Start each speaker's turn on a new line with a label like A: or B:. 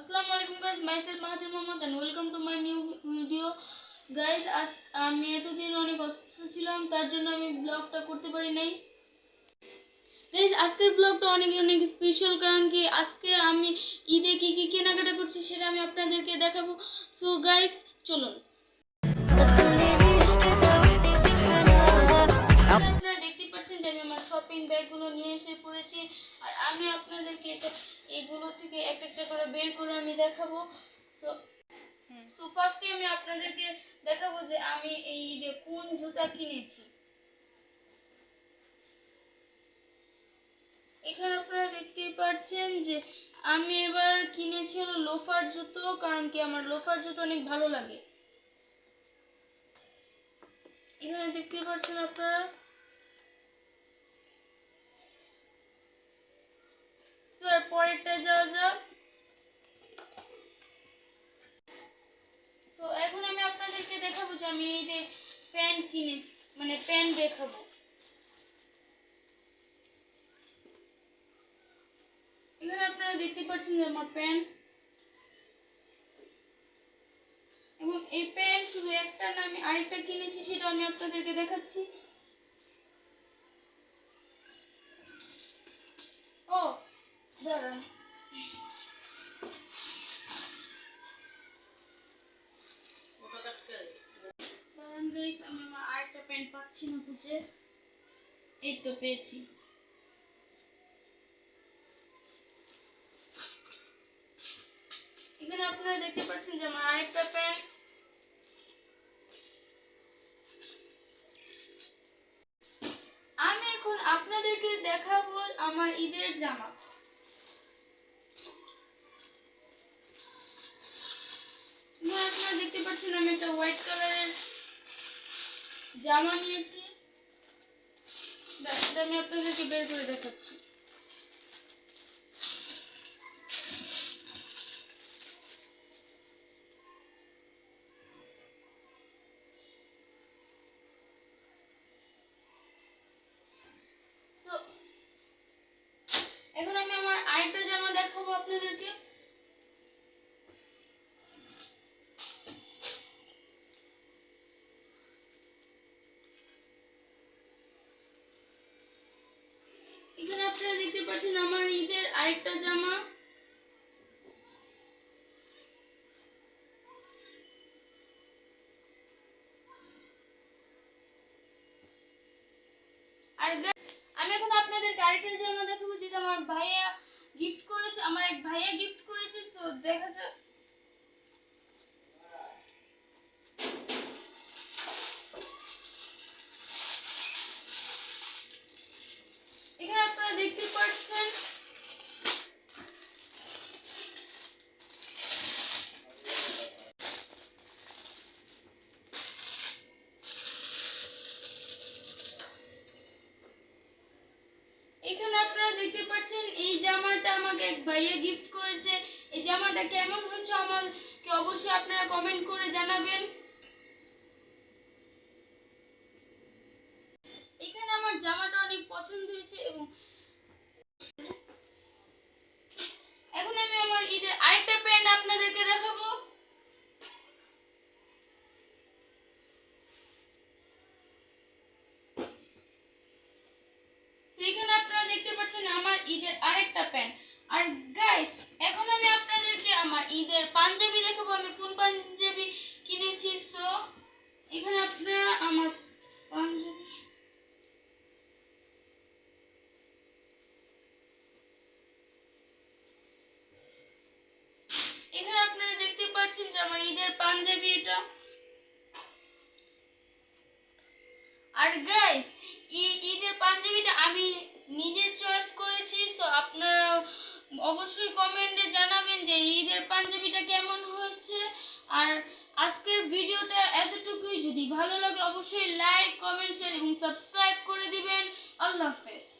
A: আসসালামু আলাইকুম guys myself Mahathir Mohammad and welcome to my new video guys আজ আমি এতদিন অনেক অসুস্থ ছিলাম, তার জন্য আমি ব্লগটা করতে পারি নাই। গাইস আজকের ব্লগটা অনেক অনেক স্পেশাল কারণ কি আজকে আমি ঈদে কি কি কেনাকাটা করছি সেটা আমি আপনাদেরকে দেখাবো। সো গাইস চলুন। আপনারা দেখতে পাচ্ছেন যে আমি আমার শপিং ব্যাগগুলো নিয়ে এসে পড়েছি। আমি আপনাদেরকে এটা এগুলো থেকে একটা একটা করে বের করে আমি দেখাবো। সো সো ফার্স্টে আমি আপনাদেরকে দেখাবো যে আমি এই ঈদে কোন জুতা কিনেছি। এখানে আপনারা দেখতেই পাচ্ছেন যে আমি এবার কিনেছি হলো লোফার জুতো কারণ কি আমার লোফার জুতো অনেক ভালো লাগে। এখানে দেখতে পাচ্ছেন আপনারা? এখন আপনারা দেখতে পাচ্ছেন যে প্যান্ট এবং এই প্যান্ট শুধু একটা না, আমি আরেকটা কিনেছি, সেটা আমি আপনাদেরকে দেখাচ্ছি। এখানে আপনারা দেখতে পাচ্ছেন যে আমার আরেকটা প্যান্ট। আমি এখন আপনাদেরকে দেখাবো আমার ঈদের জামা। আপনারা দেখতে পাচ্ছেন আমি একটা হোয়াইট কালারের জামা নিয়েছি। আমি আপনাদেরকে বের করে দেখাচ্ছি So, এখন আমি আমার আরেকটা জামা দেখাবো আপনাদেরকে এখানে আপনারা দেখতে পাচ্ছেন আমার ঈদের আরেকটা জামা। আমি এখন আপনাদের আরেকটা জামা দেখাবো, যেটা আমার ভাইয়া গিফট করেছে, আমার এক ভাইয়া গিফট করেছে সো দেখা যাক এখানে আপনারা দেখতে পাচ্ছেন এখানে আপনারা দেখতে পাচ্ছেন, এই জামাটা আমাকে এক ভাইয়া গিফট করেছে। এই জামাটা কেমন হয়েছে আমাকে অবশ্যই আপনারা কমেন্ট করে জানাবেন এখানে আমার জামাটা অনেক পছন্দ হয়েছে এবং এখন আমি আমার ঈদের আরেকটা প্যান্ট আপনাদেরকে দেখাবো সেখানে আপনারা দেখতে পাচ্ছেন আমার ঈদের আরেকটা প্যান্ট আর গাইস এখন আমি আপনাদেরকে আমার ঈদের পাঞ্জাবি দেখাবো আমি কোন পাঞ্জাবি কিনেছি সো এখানে আপনারা আমার পাঞ্জাবি এখানে আপনারা দেখতে পাচ্ছেন যে আমার ঈদের পাঞ্জাবি এটা আর গাইস ঈদের পাঞ্জাবিটা আমি নিজে চয়েস করেছি সো আপনারা অবশ্যই কমেন্টে জানাবেন যে ঈদের পাঞ্জাবিটা কেমন হয়েছে। আর আজকের ভিডিওতে এতটুকুই। যদি ভালো লাগে, অবশ্যই লাইক কমেন্ট শেয়ার এবং সাবস্ক্রাইব করে দিবেন। আল্লাহ হাফেজ।